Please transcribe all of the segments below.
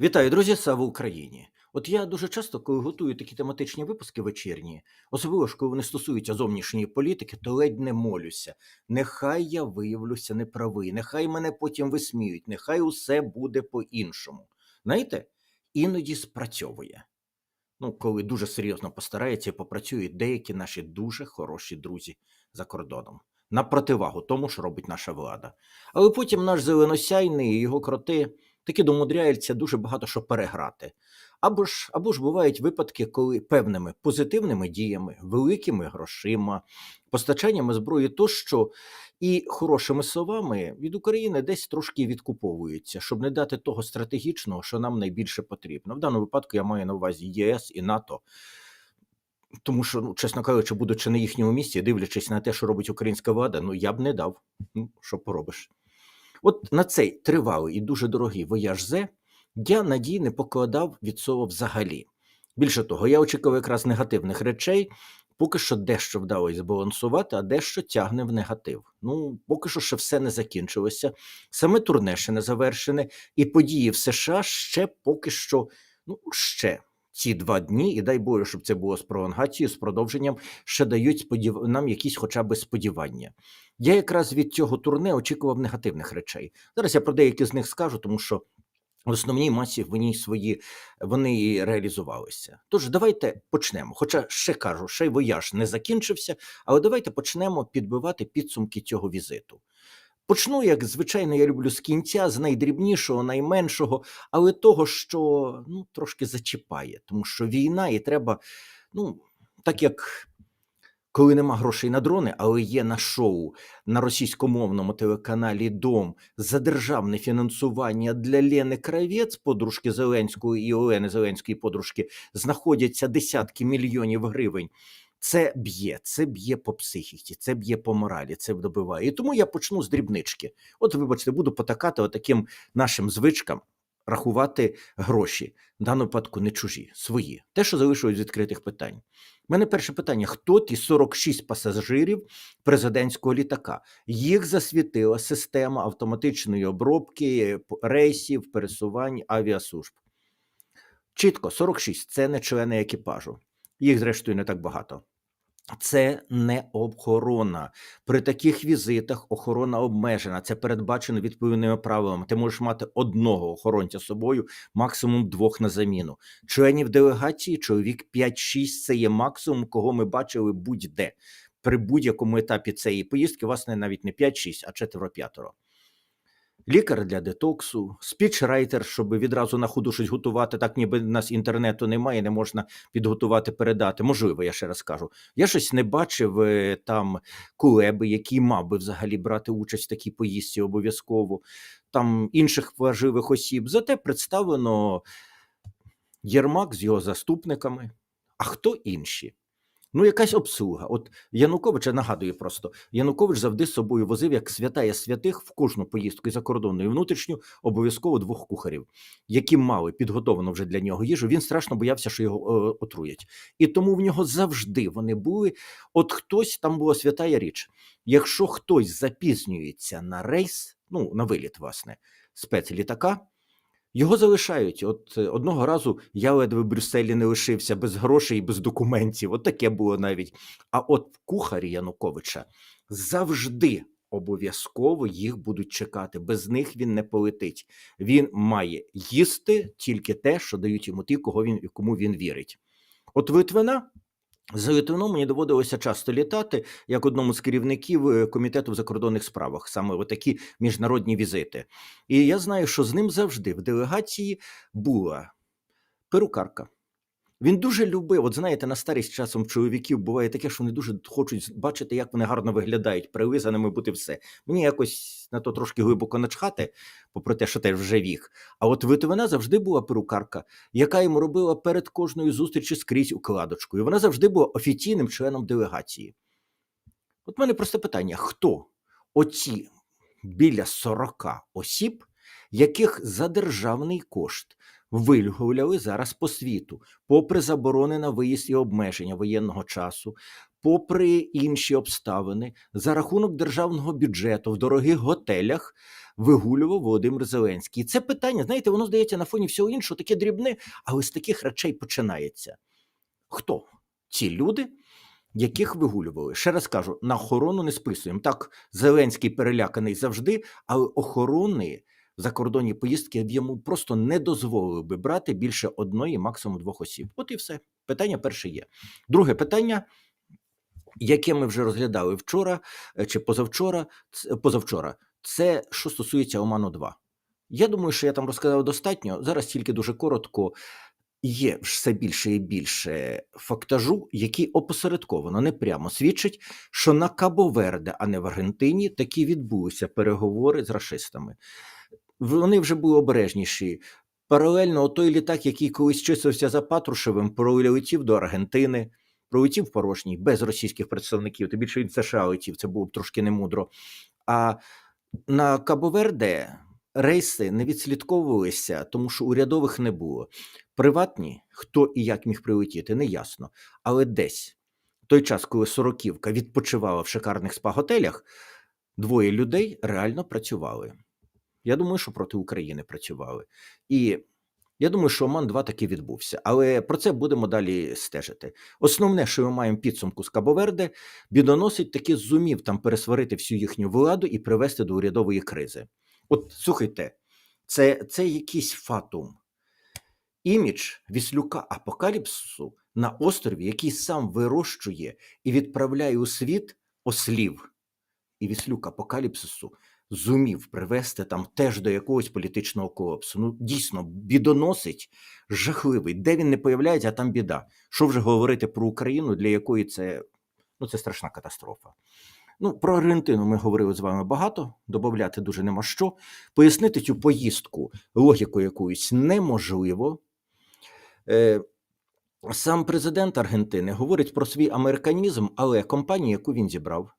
Вітаю, друзі! Слава Україні! От я дуже часто, коли готую такі тематичні випуски вечірні, особливо ж коли вони стосуються зовнішньої політики, то ледь не молюся. Нехай я виявлюся неправий, нехай мене потім висміють, нехай усе буде по-іншому. Знаєте, іноді спрацьовує. Ну, коли дуже серйозно постарається і попрацюють деякі наші дуже хороші друзі за кордоном. На противагу тому, що робить наша влада. Але потім наш зеленосяйний і його кроти таки домудряються дуже багато що переграти. Або ж, або ж бувають випадки, коли певними позитивними діями, великими грошима, постачаннями зброї тощо і хорошими словами від України десь трошки відкуповуються, щоб не дати того стратегічного, що нам найбільше потрібно. В даному випадку я маю на увазі ЄС і НАТО. Тому що, ну, чесно кажучи, будучи на їхньому місці, дивлячись на те, що робить українська влада, ну я б не дав. Ну, що поробиш? От на цей тривалий і дуже дорогий вояж Зе я надій не покладав від слова взагалі. Більше того, я очікував якраз негативних речей, поки що дещо вдалося збалансувати, а дещо тягне в негатив. Ну, поки що ще все не закінчилося, саме турне ще не завершене, і події в США ще поки що, ну, ще. Ці два дні, і дай Боже, щоб це було з пролонгацією, з продовженням, ще дають сподів... нам якісь хоча б сподівання. Я якраз від цього турне очікував негативних речей. Зараз я про деякі з них скажу, тому що в основній масі вони свої вони і реалізувалися. Тож давайте почнемо. Хоча ще кажу, ще й вояж не закінчився, але давайте почнемо підбивати підсумки цього візиту. Почну, як звичайно, я люблю з кінця, з найдрібнішого, найменшого, але того, що ну, трошки зачіпає, тому що війна і треба, ну, так як коли нема грошей на дрони, але є на шоу на російськомовному телеканалі Дом за державне фінансування для Лени Кравець, подружки Зеленської і Олени Зеленської подружки, знаходяться десятки мільйонів гривень. Це б'є, це б'є по психіці, це б'є по моралі, це добиває. І тому я почну з дрібнички. От, вибачте, буду потакати таким нашим звичкам рахувати гроші, в даному випадку не чужі, свої. Те, що залишилось з відкритих питань. У мене перше питання: хто ті 46 пасажирів президентського літака? Їх засвітила система автоматичної обробки рейсів, пересувань авіаслужб. Чітко, 46 це не члени екіпажу. Їх, зрештою, не так багато. Це не охорона. При таких візитах охорона обмежена. Це передбачено відповідними правилами. Ти можеш мати одного охоронця з собою, максимум двох на заміну. Членів делегації чоловік 5-6 це є максимум, кого ми бачили будь-де. При будь-якому етапі цієї поїздки, власне, навіть не 5-6, а четверо-п'ятеро лікар для детоксу, спічрайтер, щоб відразу на ходу щось готувати, так ніби нас інтернету немає, не можна підготувати, передати. Можливо, я ще раз кажу. Я щось не бачив е, там кулеби, який мав би взагалі брати участь в такій поїздці обов'язково, там інших важливих осіб. Зате представлено Єрмак з його заступниками. А хто інші? Ну, якась обслуга. От Януковича нагадує просто: Янукович завжди з собою возив як святая святих в кожну поїздку і закордонну і внутрішню обов'язково двох кухарів, які мали підготовлену вже для нього їжу. Він страшно боявся, що його е, отруять. І тому в нього завжди вони були. От хтось там була святая річ. Якщо хтось запізнюється на рейс, ну на виліт, власне, спецлітака. Його залишають. От е, одного разу я ледве в Брюсселі не лишився без грошей і без документів. От таке було навіть. А от в кухарі Януковича завжди обов'язково їх будуть чекати. Без них він не полетить. Він має їсти тільки те, що дають йому ті, кого він кому він вірить. От Литвина з Литвином мені доводилося часто літати як одному з керівників е, комітету в закордонних справах, саме такі міжнародні візити. І я знаю, що з ним завжди в делегації була перукарка. Він дуже любив, от знаєте, на старість часом чоловіків буває таке, що вони дуже хочуть бачити, як вони гарно виглядають, прилизаними бути все. Мені якось на то трошки глибоко начхати, попри те, що теж вже вік. А от вона завжди була перукарка, яка йому робила перед кожною зустрічі скрізь укладочкою. Вона завжди була офіційним членом делегації. От в мене просте питання: хто оці біля 40 осіб, яких за державний кошт вильгуляли зараз по світу, попри заборони на виїзд і обмеження воєнного часу, попри інші обставини, за рахунок державного бюджету в дорогих готелях вигулював Володимир Зеленський. І це питання, знаєте, воно здається на фоні всього іншого, таке дрібне, але з таких речей починається. Хто ці люди, яких вигулювали? Ще раз кажу, на охорону не списуємо. Так, Зеленський переляканий завжди, але охорони закордонні поїздки йому просто не дозволили би брати більше одної, максимум двох осіб. От і все. Питання перше є. Друге питання. Яке ми вже розглядали вчора е, чи позавчора, позавчора, це що стосується Оману 2. Я думаю, що я там розказав достатньо. Зараз тільки дуже коротко. Є все більше і більше фактажу, який опосередковано не прямо свідчить, що на Кабо-Верде, а не в Аргентині, такі відбулися переговори з рашистами. Вони вже були обережніші. Паралельно той літак, який колись числився за Патрушевим, пролетів до Аргентини, пролетів порожній, без російських представників. Тим більше він в США летів, це було б трошки немудро. А на Кабо-Верде рейси не відслідковувалися, тому що урядових не було. Приватні, хто і як міг прилетіти, не ясно. Але десь той час, коли Сороківка відпочивала в шикарних спа-готелях, двоє людей реально працювали. Я думаю, що проти України працювали. І я думаю, що Оман 2 таки відбувся. Але про це будемо далі стежити. Основне, що ми маємо підсумку з Кабоверде, бідоносить таки зумів там пересварити всю їхню владу і привести до урядової кризи. От слухайте, це, це якийсь фатум. Імідж Віслюка Апокаліпсису на острові, який сам вирощує і відправляє у світ ослів. І Віслюк Апокаліпсису зумів привести там теж до якогось політичного колапсу. Ну, дійсно, бідоносить жахливий. Де він не появляється, а там біда. Що вже говорити про Україну, для якої це, ну, це страшна катастрофа. Ну, про Аргентину ми говорили з вами багато, додати дуже нема що. Пояснити цю поїздку логіку якоюсь неможливо. Е, Сам президент Аргентини говорить про свій американізм, але компанія, яку він зібрав,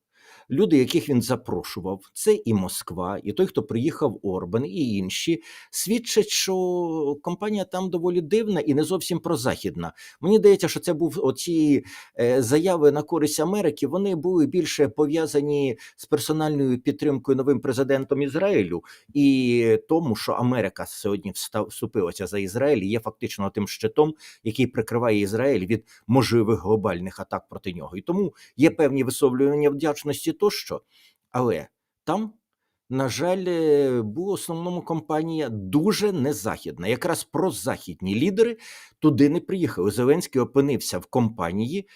люди, яких він запрошував, це і Москва, і той, хто приїхав Орбан, і інші, свідчать, що компанія там доволі дивна і не зовсім прозахідна. Мені здається, що це був оці е, заяви на користь Америки. Вони були більше пов'язані з персональною підтримкою новим президентом Ізраїлю і тому, що Америка сьогодні вступилася за Ізраїль, є фактично тим щитом, який прикриває Ізраїль від можливих глобальних атак проти нього. І тому є певні висловлювання вдячності тощо, але там. На жаль, е, була в основному компанія дуже незахідна. Якраз прозахідні лідери туди не приїхали. Зеленський опинився в компанії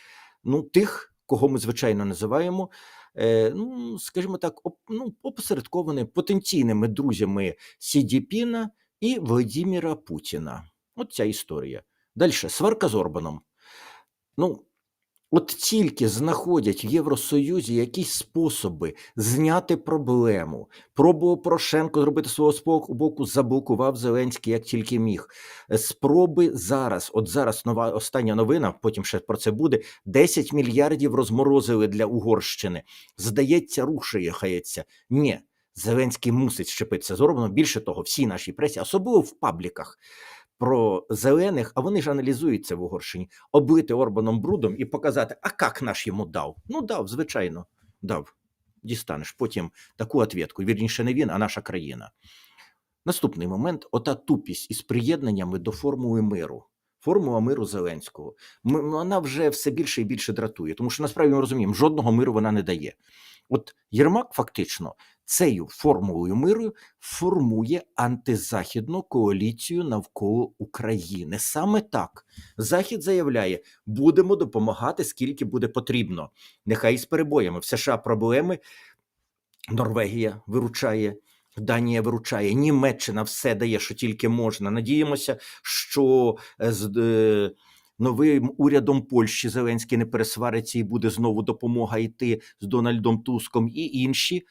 ну, тих, кого ми звичайно називаємо, е, ну, скажімо так, ну, опосередкованими потенційними друзями Сі Діпіна і Владіміра Путіна. От ця історія. Далі, сварка з Орбаном. Ну, от тільки знаходять в Євросоюзі якісь способи зняти проблему. Пробував Порошенко зробити свого спо- боку, заблокував Зеленський як тільки міг. Е, Спроби зараз, от зараз нова остання новина, потім ще про це буде. 10 мільярдів розморозили для Угорщини. Здається, рушає, хається. Ні. Зеленський мусить щепитися з Орбаном. Більше того, всій нашій пресі, особливо в пабліках про зелених, а вони ж аналізують це в Угорщині, облити Орбаном брудом і показати, а як наш йому дав? Ну, дав, звичайно, дав. Дістанеш потім таку ответку. Вірніше, не він, а наша країна. Наступний момент: ота тупість із приєднаннями до формули миру. Формула миру Зеленського. Вона вже все більше і більше дратує, тому що насправді ми розуміємо, жодного миру вона не дає. От Єрмак фактично цією формулою миру формує антизахідну коаліцію навколо України. Саме так Захід заявляє, будемо допомагати скільки буде потрібно. Нехай з перебоями. В США проблеми. Норвегія виручає. Данія виручає, Німеччина все дає, що тільки можна. Надіємося, що е, з е, новим урядом Польщі Зеленський не пересвариться і буде знову допомога йти з Дональдом Туском і інші.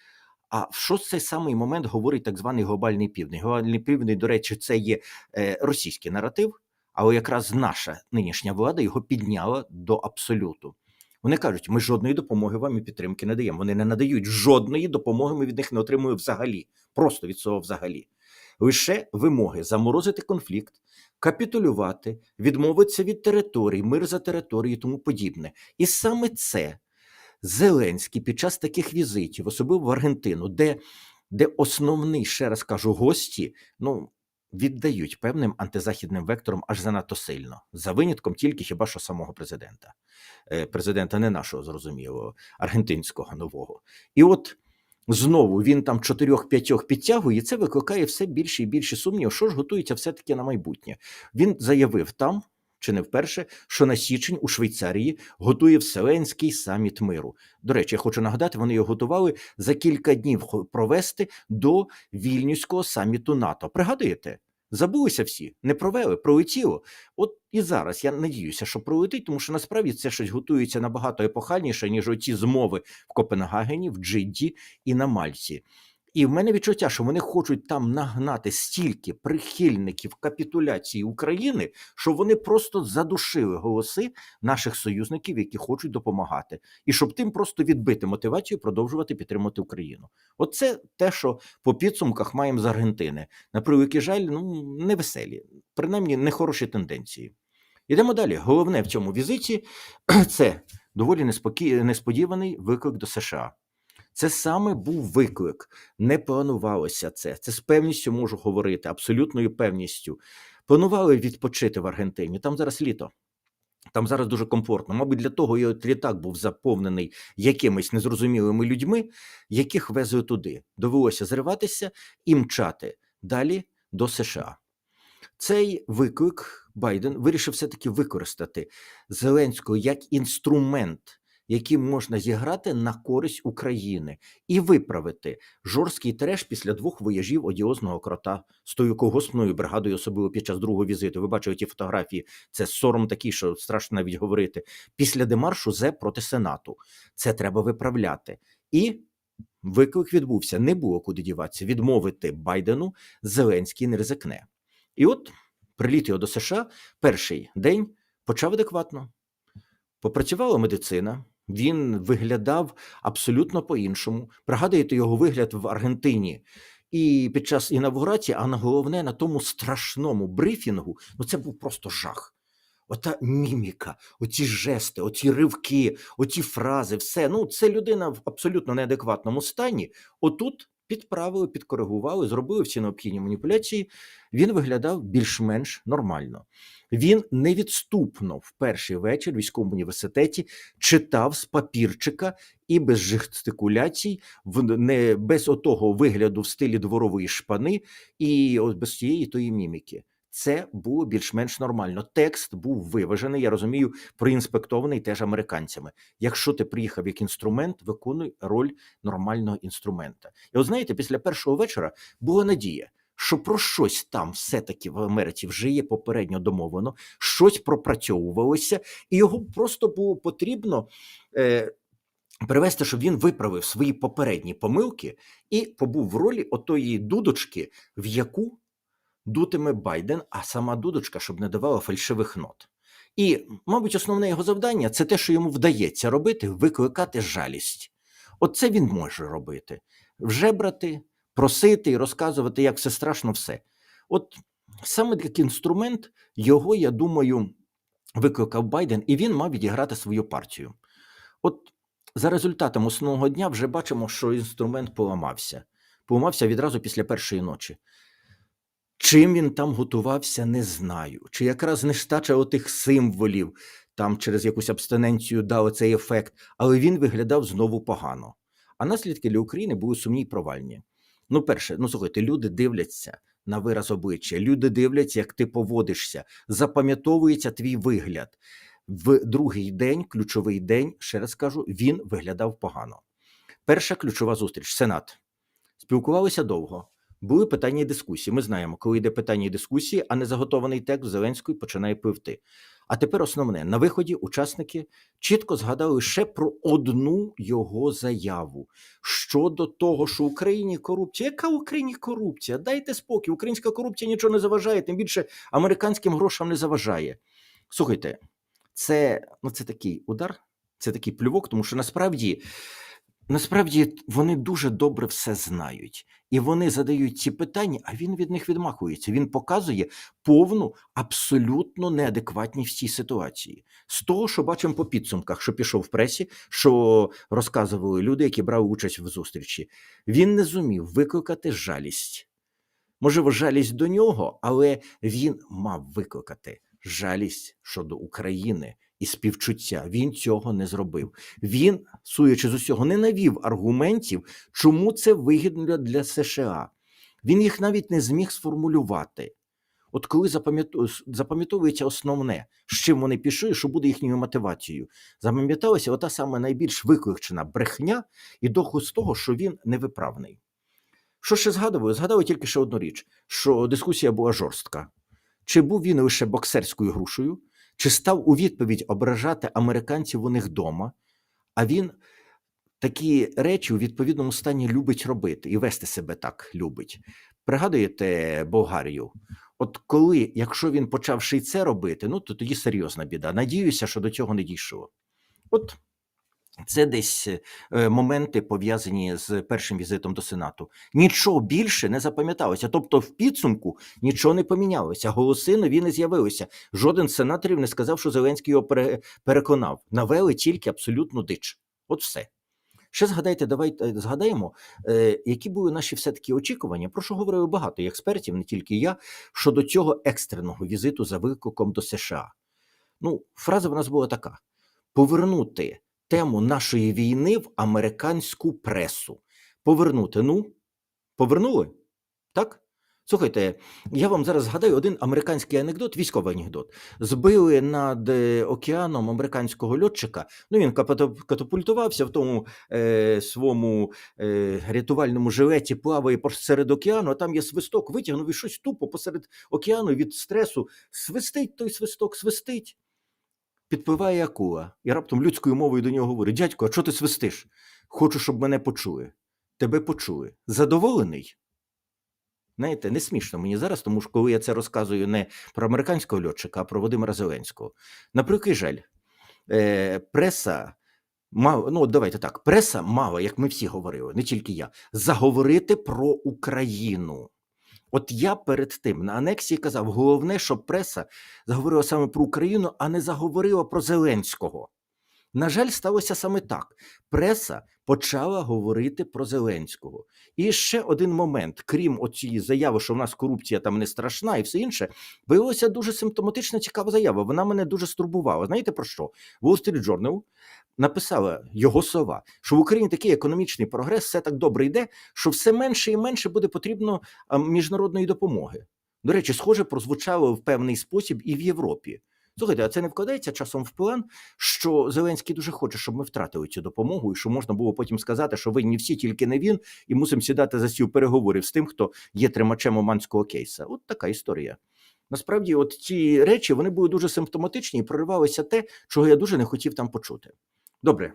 А що цей самий момент говорить так званий глобальний південь? Глобальний південь, до речі, це є е, російський наратив, але якраз наша нинішня влада його підняла до абсолюту. Вони кажуть, ми жодної допомоги вам і підтримки не даємо. Вони не надають жодної допомоги. Ми від них не отримуємо взагалі, просто від цього взагалі. Лише вимоги заморозити конфлікт, капітулювати, відмовитися від територій, мир за території тому подібне. І саме це Зеленський під час таких візитів, особливо в Аргентину, де, де основний, ще раз кажу, гості, ну. Віддають певним антизахідним вектором аж занадто сильно, за винятком тільки хіба що самого президента, Е, президента не нашого зрозуміло, аргентинського нового. І от знову він там чотирьох-п'ятьох підтягує, і це викликає все більше і більше сумнів, що ж готується все-таки на майбутнє. Він заявив там, чи не вперше, що на січень у Швейцарії готує Вселенський саміт миру. До речі, я хочу нагадати, вони його готували за кілька днів провести до вільнюського саміту НАТО. Пригадуєте? Забулися всі, не провели, пролетіло. От і зараз я надіюся, що пролетить, тому що насправді це щось готується набагато епохальніше, ніж оці змови в Копенгагені, в Джидді і на Мальці. І в мене відчуття, що вони хочуть там нагнати стільки прихильників капітуляції України, що вони просто задушили голоси наших союзників, які хочуть допомагати, і щоб тим просто відбити мотивацію продовжувати підтримувати Україну. Оце те, що по підсумках маємо з Аргентини. На превеликий жаль, ну невеселі, принаймні нехороші тенденції. Ідемо далі. Головне в цьому візиті це доволі несподіваний виклик до США. Це саме був виклик. Не планувалося це. Це з певністю можу говорити, абсолютною певністю. Планували відпочити в Аргентині. Там зараз літо. Там зараз дуже комфортно. Мабуть, для того і літак був заповнений якимись незрозумілими людьми, яких везли туди. Довелося зриватися і мчати далі до США. Цей виклик Байден вирішив все-таки використати Зеленського як інструмент, яким можна зіграти на користь України і виправити жорсткий треш після двох вояжів одіозного крота з тою колгоспною бригадою, особливо під час другого візиту. Ви бачили ті фотографії. Це сором такий, що страшно навіть говорити. Після демаршу зе проти Сенату. Це треба виправляти. І виклик відбувся. Не було куди діватися. Відмовити Байдену Зеленський не ризикне. І от приліт його до США перший день почав адекватно. Попрацювала медицина, він виглядав абсолютно по-іншому. Пригадуєте його вигляд в Аргентині. І під час інавгурації, а на головне на тому страшному брифінгу, ну це був просто жах. Ота міміка, оці жести, оці ривки, оці фрази, все. Ну, це людина в абсолютно неадекватному стані. Отут підправили, підкоригували, зробили всі необхідні маніпуляції. Він виглядав більш-менш нормально. Він невідступно в перший вечір в військовому університеті читав з папірчика і без жестикуляцій, не без отого вигляду в стилі дворової шпани, і без цієї тої міміки. Це було більш-менш нормально. Текст був виважений, я розумію, проінспектований теж американцями. Якщо ти приїхав як інструмент, виконуй роль нормального інструмента. І от знаєте, після першого вечора була надія, що про щось там все-таки в Америці вже є попередньо домовлено, щось пропрацьовувалося, і його просто було потрібно. Е, Привести, щоб він виправив свої попередні помилки і побув в ролі отої дудочки, в яку дутиме Байден, а сама дудочка, щоб не давала фальшивих нот. І, мабуть, основне його завдання це те, що йому вдається робити, викликати жалість. Оце він може робити: вже брати, просити і розказувати, як все страшно, все. От саме як інструмент, його, я думаю, викликав Байден, і він мав відіграти свою партію. От за результатом основного дня вже бачимо, що інструмент поламався. Поламався відразу після першої ночі. Чим він там готувався, не знаю. Чи якраз нестача отих символів там через якусь абстиненцію дав цей ефект, але він виглядав знову погано. А наслідки для України були сумні й провальні. Ну, перше, ну слухайте, люди дивляться на вираз обличчя, люди дивляться, як ти поводишся, запам'ятовується твій вигляд. В другий день, ключовий день, ще раз кажу, він виглядав погано. Перша ключова зустріч Сенат. Спілкувалися довго. Були питання і дискусії. Ми знаємо, коли йде питання і дискусії, а не заготований текст Зеленської починає пливти. А тепер основне на виході учасники чітко згадали лише про одну його заяву щодо того, що в Україні корупція. Яка в Україні корупція? Дайте спокій, українська корупція нічого не заважає, тим більше американським грошам не заважає. Слухайте, це, ну, це такий удар, це такий плювок, тому що насправді Насправді вони дуже добре все знають, і вони задають ці питання, а він від них відмахується. Він показує повну, абсолютно неадекватність цій ситуації. З того, що бачимо по підсумках, що пішов в пресі, що розказували люди, які брали участь в зустрічі. Він не зумів викликати жалість. Можливо, жалість до нього, але він мав викликати жалість щодо України і співчуття. Він цього не зробив. Він, суючи з усього, не навів аргументів, чому це вигідно для США. Він їх навіть не зміг сформулювати. От коли запам'ятовується основне, з чим вони пішли, що буде їхньою мотивацією, запам'яталася ота саме найбільш викликчена брехня і доход з того, що він невиправний. Що ще згадую? Згадую тільки ще одну річ: що дискусія була жорстка. Чи був він лише боксерською грушею, чи став у відповідь ображати американців у них вдома, а він такі речі у відповідному стані любить робити і вести себе так любить. Пригадуєте Болгарію? От коли, якщо він почав ще й це робити, ну то тоді серйозна біда. Надіюся, що до цього не дійшло. От це десь е, моменти пов'язані з першим візитом до Сенату. Нічого більше не запам'яталося. Тобто, в підсумку нічого не помінялося. Голоси нові не з'явилися. Жоден з сенаторів не сказав, що Зеленський його переконав. Навели тільки абсолютну дич. От все. Ще згадайте, давайте згадаємо, е, які були наші все-таки очікування, про що говорили багато експертів, не тільки я, щодо цього екстреного візиту за викликом до США. Ну, фраза в нас була така: повернути тему нашої війни в американську пресу. Повернути. Ну, повернули? Так? Слухайте, я вам зараз згадаю один американський анекдот, військовий анекдот. Збили над е, океаном американського льотчика. Ну, він катапультувався в тому е, своєму е, рятувальному жилеті, плаває посеред океану, а там є свисток, витягнув і щось тупо посеред океану від стресу. Свистить той свисток, свистить. Підпливає акула, і раптом людською мовою до нього говорить: дядько, а чого ти свистиш? Хочу, щоб мене почули. Тебе почули. Задоволений? Знаєте, не смішно мені зараз, тому що коли я це розказую не про американського льотчика, а про Володимира Зеленського. На превеликий жаль, е, преса мала, ну давайте так, преса мала, як ми всі говорили, не тільки я, заговорити про Україну. От я перед тим на анексії казав, головне, щоб преса заговорила саме про Україну, а не заговорила про Зеленського. На жаль, сталося саме так. Преса почала говорити про Зеленського. І ще один момент, крім оцієї заяви, що в нас корупція там не страшна і все інше, виявилася дуже симптоматична цікава заява. Вона мене дуже стурбувала. Знаєте про що? Wall Street Journal написала його слова, що в Україні такий економічний прогрес, все так добре йде, що все менше і менше буде потрібно міжнародної допомоги. До речі, схоже, прозвучало в певний спосіб і в Європі. Слухайте, а це не вкладається часом в план, що Зеленський дуже хоче, щоб ми втратили цю допомогу, і що можна було потім сказати, що винні всі, тільки не він, і мусимо сідати за стіл переговорів з тим, хто є тримачем оманського кейса. От така історія. Насправді, от ці речі вони були дуже симптоматичні і проривалося те, чого я дуже не хотів там почути. Добре,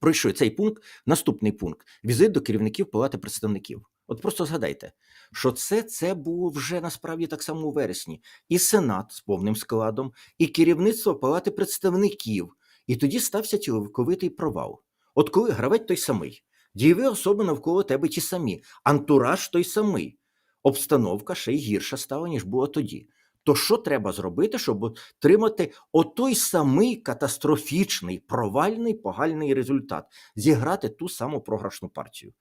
пройшли цей пункт. Наступний пункт візит до керівників Палати представників. От просто згадайте, що це, це було вже насправді так само у вересні, і Сенат з повним складом, і керівництво Палати представників. І тоді стався цілковитий провал. От коли гравець той самий, дієві особи навколо тебе ті самі, антураж той самий, обстановка ще й гірша стала, ніж була тоді. То що треба зробити, щоб отримати отой самий катастрофічний, провальний, погальний результат, зіграти ту саму програшну партію?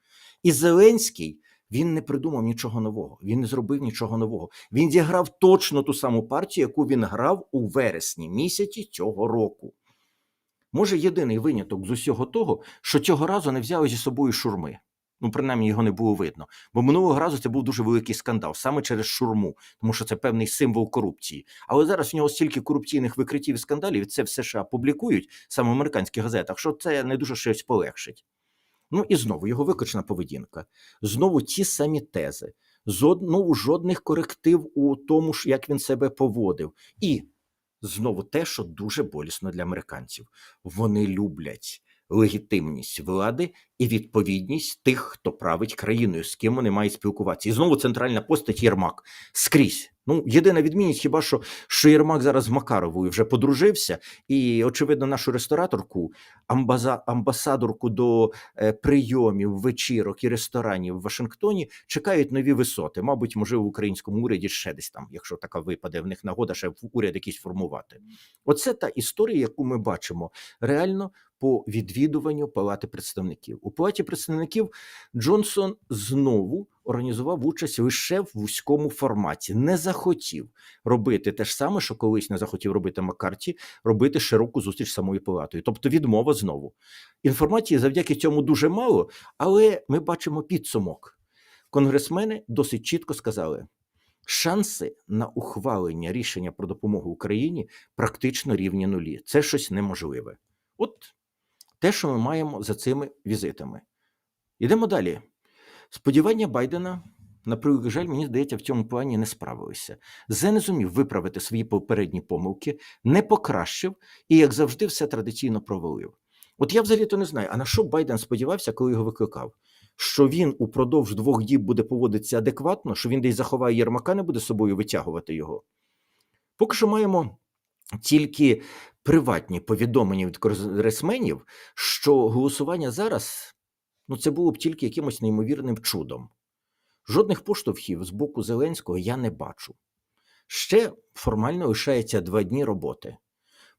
І Зеленський він не придумав нічого нового, він не зробив нічого нового. Він зіграв точно ту саму партію, яку він грав у вересні місяці цього року. Може, єдиний виняток з усього того, що цього разу не взяли зі собою шурми. Ну, принаймні, його не було видно. Бо минулого разу це був дуже великий скандал саме через шурму, тому що це певний символ корупції. Але зараз в нього стільки корупційних викриттів і скандалів, це в США публікують саме в американських газетах, що це не дуже щось полегшить. Ну і знову його виклична поведінка. Знову ті самі тези, знову жодних коректив у тому, як він себе поводив. І знову те, що дуже болісно для американців. Вони люблять легітимність влади і відповідність тих, хто править країною, з ким вони мають спілкуватися. І знову центральна постать Єрмак скрізь. Ну, єдина відмінність, хіба що, що Єрмак зараз з Макаровою вже подружився, і, очевидно, нашу рестораторку, амбаза, амбасадорку до е, прийомів, вечірок і ресторанів в Вашингтоні чекають нові висоти. Мабуть, може, в українському уряді ще десь там, якщо така випаде в них нагода, ще в уряд якийсь формувати. Оце та історія, яку ми бачимо реально по відвідуванню Палати представників. У Палаті представників Джонсон знову організував участь лише в вузькому форматі, не захотів робити те ж саме, що колись не захотів робити Маккарті, робити широку зустріч з самою палатою. Тобто відмова знову. Інформації завдяки цьому дуже мало, але ми бачимо підсумок. Конгресмени досить чітко сказали. Шанси на ухвалення рішення про допомогу Україні практично рівні нулі. Це щось неможливе. От те, що ми маємо за цими візитами. Йдемо далі. Сподівання Байдена, на превеликий жаль, мені здається, в цьому плані не справилися. Зе не зумів виправити свої попередні помилки, не покращив і, як завжди, все традиційно провалив. От я взагалі то не знаю, а на що Байден сподівався, коли його викликав? Що він упродовж двох діб буде поводитися адекватно, що він десь заховає Єрмака, не буде собою витягувати його. Поки що маємо тільки приватні повідомлення від конгресменів, що голосування зараз ну, це було б тільки якимось неймовірним чудом. Жодних поштовхів з боку Зеленського я не бачу. Ще формально лишається два дні роботи.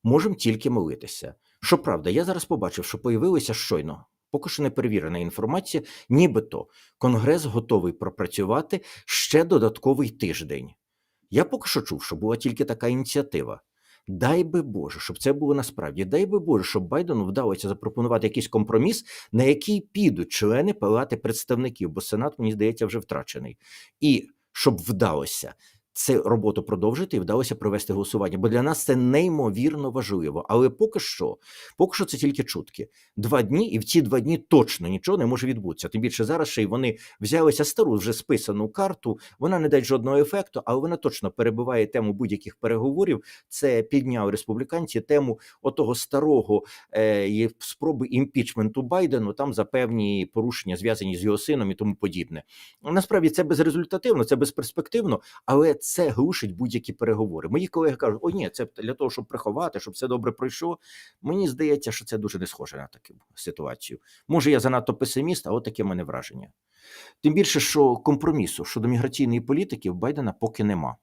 Можемо тільки молитися. Щоправда, я зараз побачив, що появилася щойно, поки що не перевірена інформація, нібито Конгрес готовий пропрацювати ще додатковий тиждень. Я поки що чув, що була тільки така ініціатива. Дай би Боже, щоб це було насправді. Дай би Боже, щоб Байдену вдалося запропонувати якийсь компроміс, на який підуть члени Палати представників, бо Сенат, мені здається, вже втрачений. І щоб вдалося цю роботу продовжити і вдалося провести голосування. Бо для нас це неймовірно важливо. Але поки що, поки що це тільки чутки. Два дні, і в ці два дні точно нічого не може відбутися. Тим більше зараз ще й вони взялися стару вже списану карту. Вона не дасть жодного ефекту, але вона точно перебиває тему будь-яких переговорів. Це підняв республіканці тему отого старого е, спроби імпічменту Байдену там за певні порушення зв'язані з його сином і тому подібне. Насправді це безрезультативно, це безперспективно, але це глушить будь-які переговори. Мої колеги кажуть, о, ні, це для того, щоб приховати, щоб все добре пройшло. Мені здається, що це дуже не схоже на таку ситуацію. Може, я занадто песиміст, а от таке мене враження. Тим більше, що компромісу щодо міграційної політики в Байдена поки нема.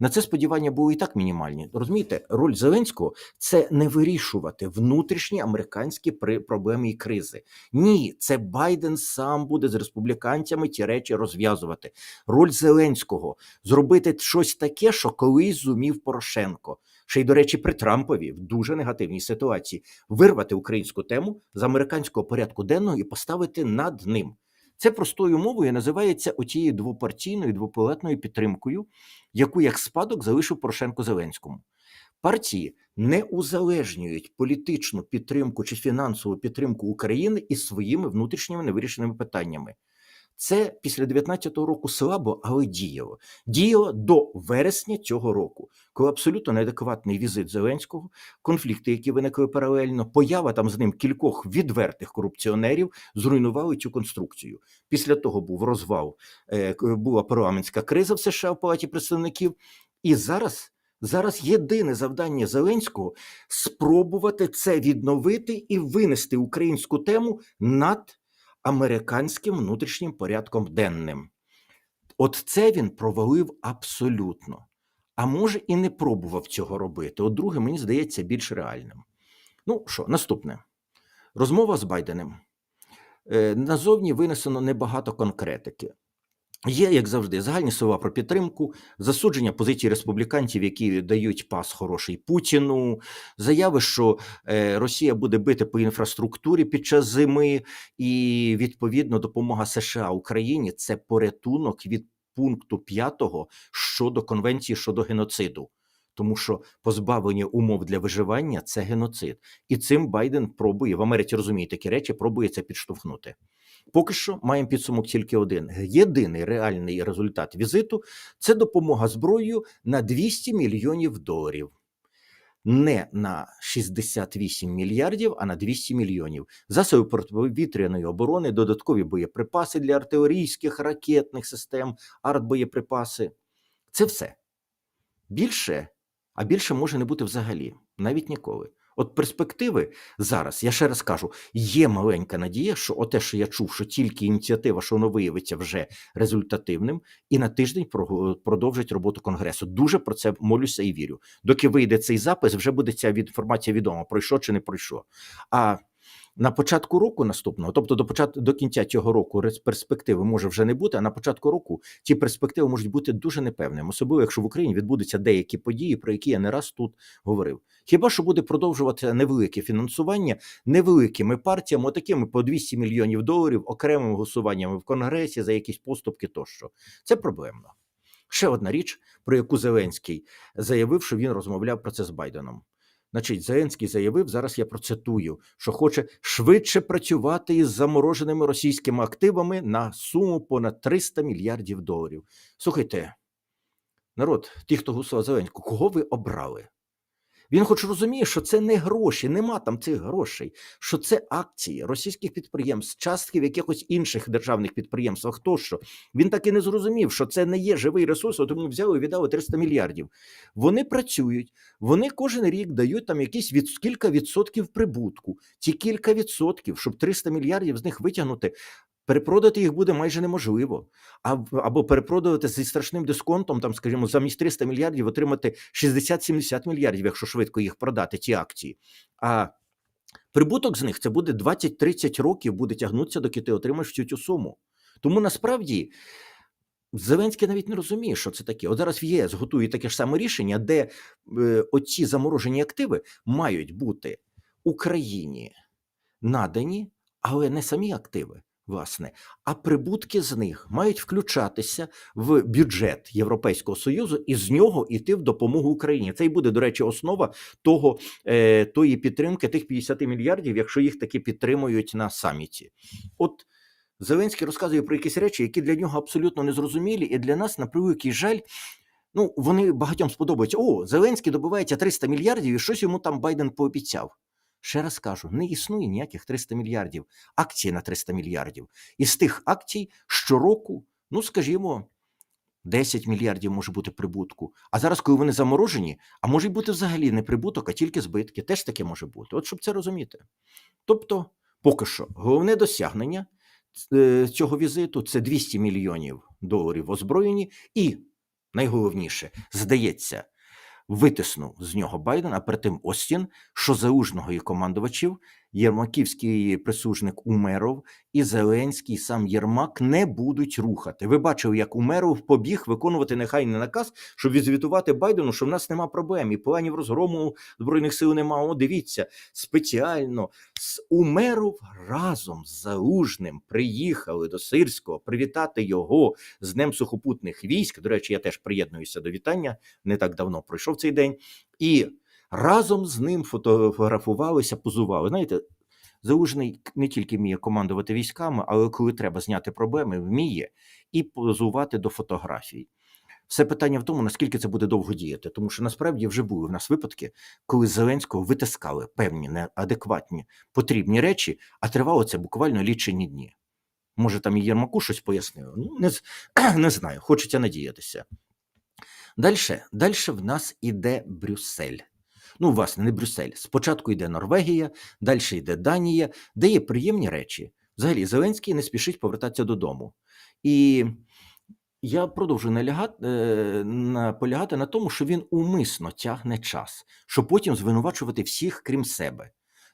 На це сподівання були і так мінімальні. Розумієте, роль Зеленського це не вирішувати внутрішні американські проблеми і кризи. Ні, це Байден сам буде з республіканцями ті речі розв'язувати. Роль Зеленського зробити щось таке, що колись зумів Порошенко. Ще й, до речі, при Трампові в дуже негативній ситуації вирвати українську тему з американського порядку денного і поставити над ним. Це простою мовою називається отією двопартійною двопалетною підтримкою, яку як спадок залишив Порошенко Зеленському. Партії не узалежнюють політичну підтримку чи фінансову підтримку України із своїми внутрішніми невирішеними питаннями. Це після 19-го року слабо, але діяло. Діяло до вересня цього року, коли абсолютно неадекватний візит Зеленського, конфлікти, які виникли паралельно, поява там з ним кількох відвертих корупціонерів зруйнували цю конструкцію. Після того був розвал, е, була парламентська криза в США в Палаті представників. І зараз, зараз єдине завдання Зеленського спробувати це відновити і винести українську тему над американським внутрішнім порядком денним. От це він провалив абсолютно. А може і не пробував цього робити. От друге, мені здається, більш реальним. Ну що, наступне. Розмова з Байденом. Е, Назовні винесено небагато конкретики. Є, як завжди, загальні слова про підтримку, засудження позицій республіканців, які дають пас хороший Путіну, заяви, що е, Росія буде бити по інфраструктурі під час зими, і відповідно допомога США Україні це порятунок від пункту 5 щодо конвенції щодо геноциду. Тому що позбавлення умов для виживання це геноцид, і цим Байден пробує в Америці розуміє такі речі, пробує це підштовхнути. Поки що маємо підсумок тільки один. Єдиний реальний результат візиту це допомога зброєю на 200 мільйонів доларів. Не на 68 мільярдів, а на 200 мільйонів. Засоби протиповітряної оборони, додаткові боєприпаси для артилерійських ракетних систем, артбоєприпаси. Це все. більше, а більше може не бути взагалі, навіть ніколи. От перспективи зараз, я ще раз кажу, є маленька надія, що оте, що я чув, що тільки ініціатива, що воно виявиться вже результативним, і на тиждень про- продовжить роботу конгресу. Дуже про це молюся і вірю. Доки вийде цей запис, вже буде ця інформація відома, пройшло чи не пройшло. А на початку року наступного, тобто до початку до кінця цього року, перспективи може вже не бути. А на початку року ті перспективи можуть бути дуже непевними, особливо якщо в Україні відбудуться деякі події, про які я не раз тут говорив. Хіба що буде продовжувати невелике фінансування невеликими партіями, такими по 200 мільйонів доларів, окремими голосуваннями в Конгресі за якісь поступки тощо. Це проблемно. Ще одна річ, про яку Зеленський заявив, що він розмовляв про це з Байденом. Значить, Зеленський заявив, зараз я процитую, що хоче швидше працювати із замороженими російськими активами на суму понад 300 мільярдів доларів. Слухайте, народ, ті, хто голосував Зеленського, кого ви обрали? Він хоч розуміє, що це не гроші, нема там цих грошей, що це акції російських підприємств, частки в якихось інших державних підприємствах. Тощо він так і не зрозумів, що це не є живий ресурс, тому взяли і віддали 300 мільярдів. Вони працюють, вони кожен рік дають там якісь від кілька відсотків прибутку. Ці кілька відсотків, щоб 300 мільярдів з них витягнути. Перепродати їх буде майже неможливо, або перепродувати зі страшним дисконтом, там, скажімо, замість 300 мільярдів отримати 60-70 мільярдів, якщо швидко їх продати, ці акції. А прибуток з них це буде 20-30 років, буде тягнутися, доки ти отримаєш всю цю суму. Тому насправді Зеленський навіть не розуміє, що це таке. От зараз в ЄС готує таке ж саме рішення, де е, оці заморожені активи мають бути Україні надані, але не самі активи, власне, а прибутки з них мають включатися в бюджет Європейського Союзу і з нього йти в допомогу Україні. Це і буде, до речі, основа того, е, тої підтримки, тих 50 мільярдів, якщо їх таки підтримують на саміті. От Зеленський розказує про якісь речі, які для нього абсолютно незрозумілі, і для нас, на превеликий жаль, ну вони багатьом сподобаються. О, Зеленський добивається 300 мільярдів, і щось йому там Байден пообіцяв. Ще раз кажу: не існує ніяких 300 мільярдів, акції на 300 мільярдів. Із тих акцій щороку, ну скажімо, 10 мільярдів може бути прибутку. А зараз, коли вони заморожені, а може бути взагалі не прибуток, а тільки збитки. Теж таке може бути. От щоб це розуміти. Тобто, поки що, головне досягнення е, цього візиту це 200 мільйонів доларів в озброєнні, і найголовніше, здається, витиснув з нього Байден, а перед тим Остін, що заужного і командувачів, Єрмаківський присужник Умеров і Зеленський сам Єрмак не будуть рухати. Ви бачили, як Умеров побіг виконувати нехайний наказ, щоб відзвітувати Байдену, що в нас нема проблем, і планів розгрому збройних сил немає. О, дивіться, спеціально з Умеров разом з Залужним приїхали до Сирського привітати його з Днем сухопутних військ. До речі, я теж приєднуюся до вітання. Не так давно пройшов цей день, і разом з ним фотографувалися, позували. Знаєте, Залужний не тільки вміє командувати військами, але коли треба зняти проблеми, вміє і позувати до фотографій. Все питання в тому, наскільки це буде довго діяти, тому що насправді вже були в нас випадки, коли Зеленського витискали певні неадекватні потрібні речі, а тривало це буквально лічені дні. Може, там і Єрмаку щось пояснили? Ну, не, не знаю, хочеться надіятися. Далі, далі в нас іде Брюссель. Ну, власне, не Брюссель. Спочатку йде Норвегія, далі йде Данія, де є приємні речі. Взагалі, Зеленський не спішить повертатися додому. І я продовжую налягати, е, наполягати на тому, що він умисно тягне час, щоб потім звинувачувати всіх, крім себе.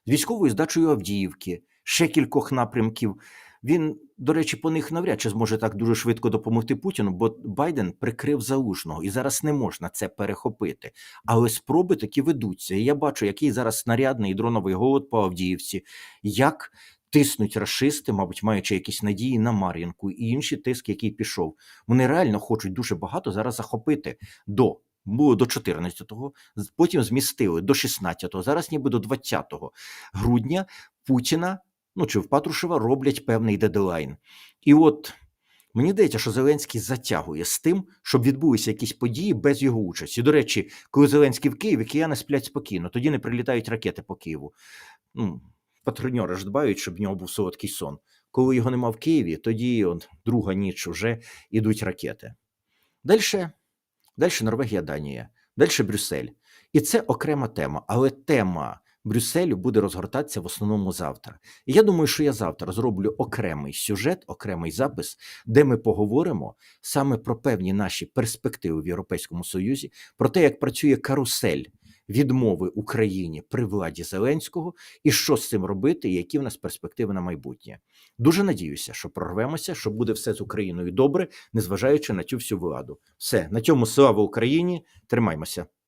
З військовою здачею Авдіївки, ще кількох напрямків. Він, до речі, по них навряд чи зможе так дуже швидко допомогти Путіну, бо Байден прикрив залужного, і зараз не можна це перехопити. Але спроби такі ведуться. І я бачу, який зараз снарядний і дроновий голод по Авдіївці, як тиснуть рашисти, мабуть, маючи якісь надії на Мар'їнку і інші тиск, який пішов. Вони реально хочуть дуже багато зараз захопити до. Було до 14-го, потім змістили до 16-го, зараз ніби до 20 грудня Путіна, ну чи в Патрушева роблять певний дедлайн. І от мені здається, що Зеленський затягує з тим, щоб відбулися якісь події без його участі. До речі, коли Зеленський в Києві, кияни сплять спокійно, тоді не прилітають ракети по Києву. Ну, патрульори ж дбають, щоб в нього був солодкий сон. Коли його нема в Києві, тоді от, друга ніч вже ідуть ракети. Далі, далі Норвегія, Данія. Далі Брюссель. І це окрема тема, але тема Брюсселю буде розгортатися в основному завтра. І я думаю, що я завтра зроблю окремий сюжет, окремий запис, де ми поговоримо саме про певні наші перспективи в Європейському Союзі, про те, як працює карусель відмови Україні при владі Зеленського, і що з цим робити, і які в нас перспективи на майбутнє. Дуже надіюся, що прорвемося, що буде все з Україною добре, незважаючи на цю всю владу. Все на цьому слава Україні. Тримаймося.